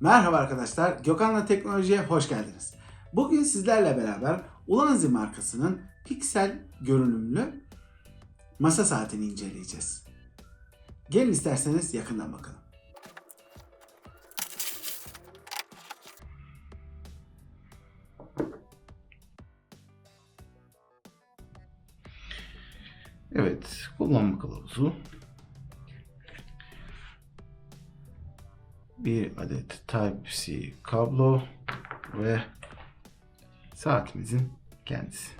Merhaba arkadaşlar, Gökhan'la Teknoloji'ye hoş geldiniz. Bugün sizlerle beraber Ulanzi markasının piksel görünümlü masa saatini inceleyeceğiz. Gelin isterseniz yakından bakalım. Evet, kullanma kılavuzu. Bir adet Type-C kablo ve saatimizin kendisi.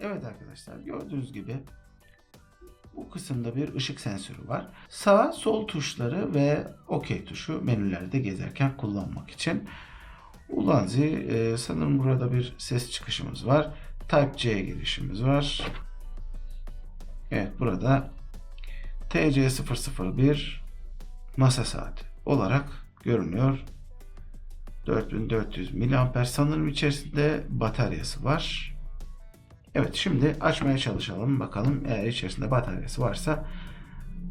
Evet arkadaşlar gördüğünüz gibi bu kısımda bir ışık sensörü var. Sağ sol tuşları ve OK tuşu menülerde gezerken kullanmak için. Ulanzi e, sanırım burada bir ses çıkışımız var. Type-C girişimiz var. Evet burada TC001 masa saati olarak görünüyor. 4400 mAh sanırım içerisinde bataryası var. Evet şimdi açmaya çalışalım bakalım eğer içerisinde bataryası varsa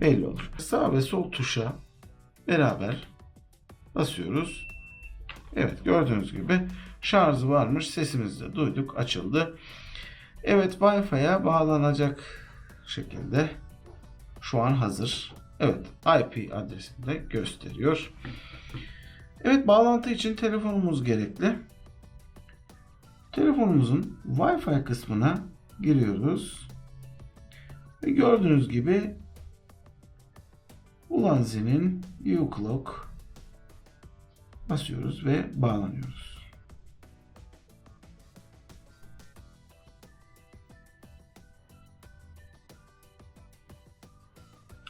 belli olur. Sağ ve sol tuşa beraber basıyoruz. Evet gördüğünüz gibi şarjı varmış sesimizi de duyduk açıldı. Evet Wi-Fi'ye bağlanacak şekilde şu an hazır. Evet IP adresini de gösteriyor. Evet bağlantı için telefonumuz gerekli. Telefonumuzun Wi-Fi kısmına giriyoruz. Ve gördüğünüz gibi Ulanzi'nin uClock basıyoruz ve bağlanıyoruz.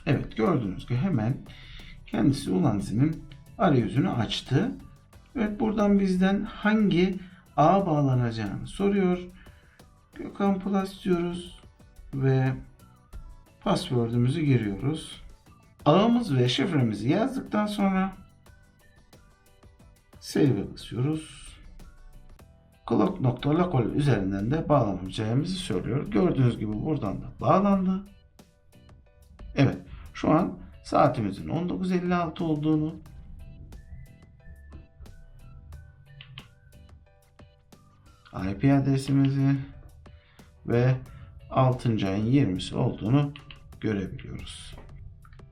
Evet gördüğünüz gibi hemen kendisi Ulanzi'nin arayüzünü açtı. Evet buradan bizden hangi ağ bağlanacağını soruyor. Gökhan Plus diyoruz ve password'ümüzü giriyoruz. Ağımız ve şifremizi yazdıktan sonra save'e basıyoruz. Clock.local üzerinden de bağlanacağımızı söylüyor. Gördüğünüz gibi buradan da bağlandı. Şu an saatimizin 19.56 olduğunu IP adresimizi ve 6. ayın 20'si olduğunu görebiliyoruz.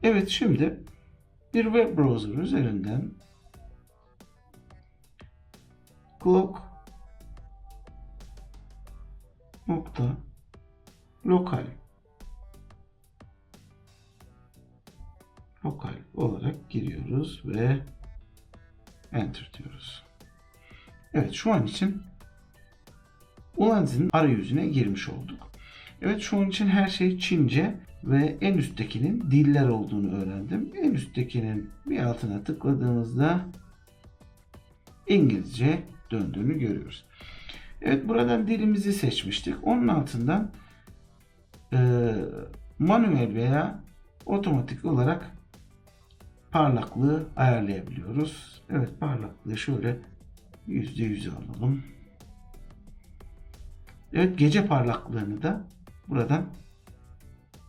Evet şimdi bir web browser üzerinden clock nokta lokal olarak giriyoruz ve enter diyoruz. Evet şu an için Ulanzi'nin arayüzüne girmiş olduk. Evet şu an için her şey Çince ve en üsttekinin diller olduğunu öğrendim. En üsttekinin bir altına tıkladığımızda İngilizce döndüğünü görüyoruz. Evet buradan dilimizi seçmiştik. Onun altından e, manuel veya otomatik olarak parlaklığı ayarlayabiliyoruz. Evet parlaklığı şöyle %100 alalım. Evet gece parlaklığını da buradan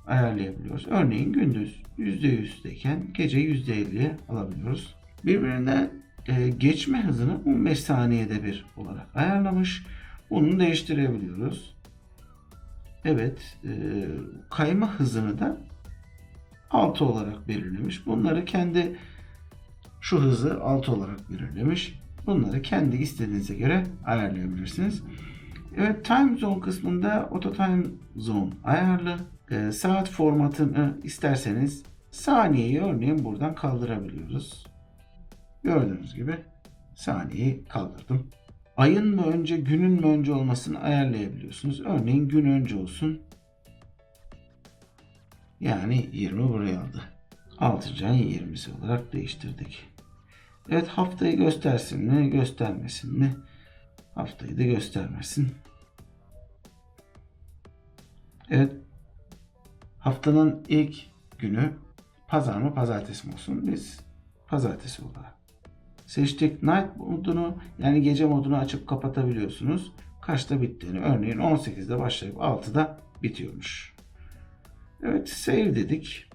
ayarlayabiliyoruz. Örneğin gündüz %100'deyken gece %50'ye alabiliyoruz. Birbirine e, geçme hızını 15 saniyede bir olarak ayarlamış. Bunu değiştirebiliyoruz. Evet e, kayma hızını da 6 olarak belirlemiş. Bunları kendi şu hızı 6 olarak belirlemiş. Bunları kendi istediğinize göre ayarlayabilirsiniz. Evet time zone kısmında auto time zone ayarlı. Ee, saat formatını isterseniz saniyeyi örneğin buradan kaldırabiliyoruz. Gördüğünüz gibi saniyeyi kaldırdım. Ayın mı önce günün mü önce olmasını ayarlayabiliyorsunuz. Örneğin gün önce olsun. Yani 20 buraya aldı. 6. ayın 20'si olarak değiştirdik. Evet haftayı göstersin mi göstermesin mi? Haftayı da göstermesin. Evet. Haftanın ilk günü pazar mı pazartesi mi olsun? Biz pazartesi olarak seçtik. Night modunu yani gece modunu açıp kapatabiliyorsunuz. Kaçta bittiğini örneğin 18'de başlayıp 6'da bitiyormuş. Evet save dedik.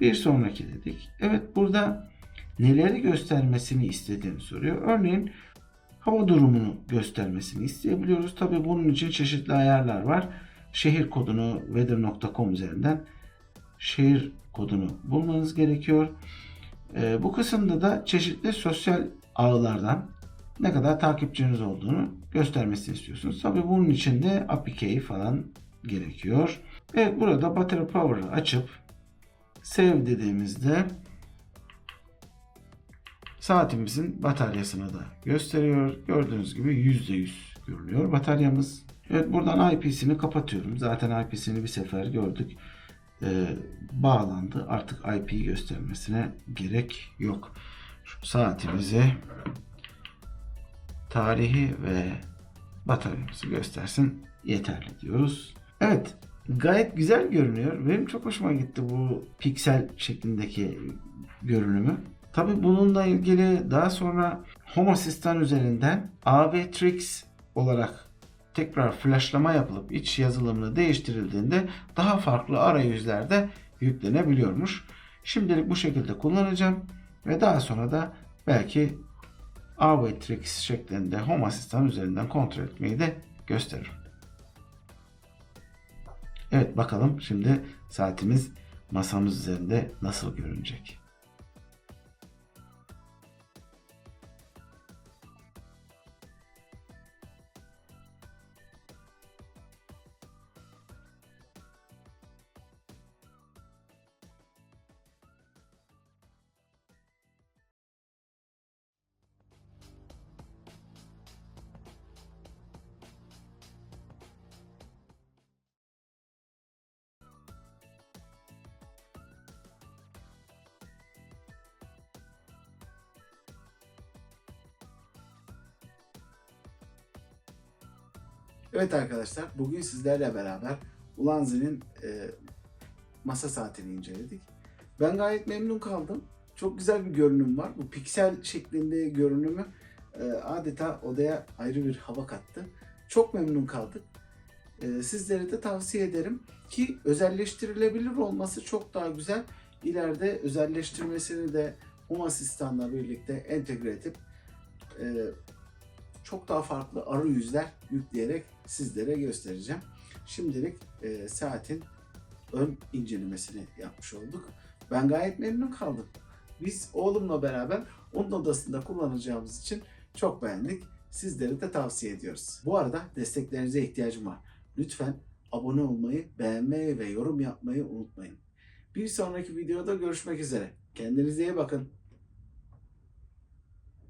Bir sonraki dedik. Evet burada neleri göstermesini istediğini soruyor. Örneğin hava durumunu göstermesini isteyebiliyoruz. Tabi bunun için çeşitli ayarlar var. Şehir kodunu weather.com üzerinden şehir kodunu bulmanız gerekiyor. Ee, bu kısımda da çeşitli sosyal ağlardan ne kadar takipçiniz olduğunu göstermesini istiyorsunuz. Tabi bunun için de API falan gerekiyor. Evet burada Battery Power'ı açıp Save dediğimizde saatimizin bataryasını da gösteriyor. Gördüğünüz gibi %100 görünüyor bataryamız. Evet buradan IP'sini kapatıyorum. Zaten IP'sini bir sefer gördük. Ee, bağlandı. Artık IP'yi göstermesine gerek yok. Şu saatimizi tarihi ve bataryamızı göstersin. Yeterli diyoruz. Evet gayet güzel görünüyor. Benim çok hoşuma gitti bu piksel şeklindeki görünümü. Tabi bununla ilgili daha sonra Home Assistant üzerinden AV Tricks olarak tekrar flashlama yapılıp iç yazılımını değiştirildiğinde daha farklı arayüzlerde yüklenebiliyormuş. Şimdilik bu şekilde kullanacağım ve daha sonra da belki AV Tricks şeklinde Home Assistant üzerinden kontrol etmeyi de gösteririm. Evet bakalım şimdi saatimiz masamız üzerinde nasıl görünecek. Evet arkadaşlar bugün sizlerle beraber Ulanzi'nin e, masa saatini inceledik. Ben gayet memnun kaldım. Çok güzel bir görünüm var. Bu piksel şeklinde görünümü e, adeta odaya ayrı bir hava kattı. Çok memnun kaldık. E, sizlere de tavsiye ederim ki özelleştirilebilir olması çok daha güzel. İleride özelleştirmesini de Home Asistan'la birlikte entegre edip e, çok daha farklı arayüzler yükleyerek sizlere göstereceğim. Şimdilik e, saatin ön incelemesini yapmış olduk. Ben gayet memnun kaldım. Biz oğlumla beraber onun odasında kullanacağımız için çok beğendik. Sizlere de tavsiye ediyoruz. Bu arada desteklerinize ihtiyacım var. Lütfen abone olmayı, beğenmeyi ve yorum yapmayı unutmayın. Bir sonraki videoda görüşmek üzere. Kendinize iyi bakın.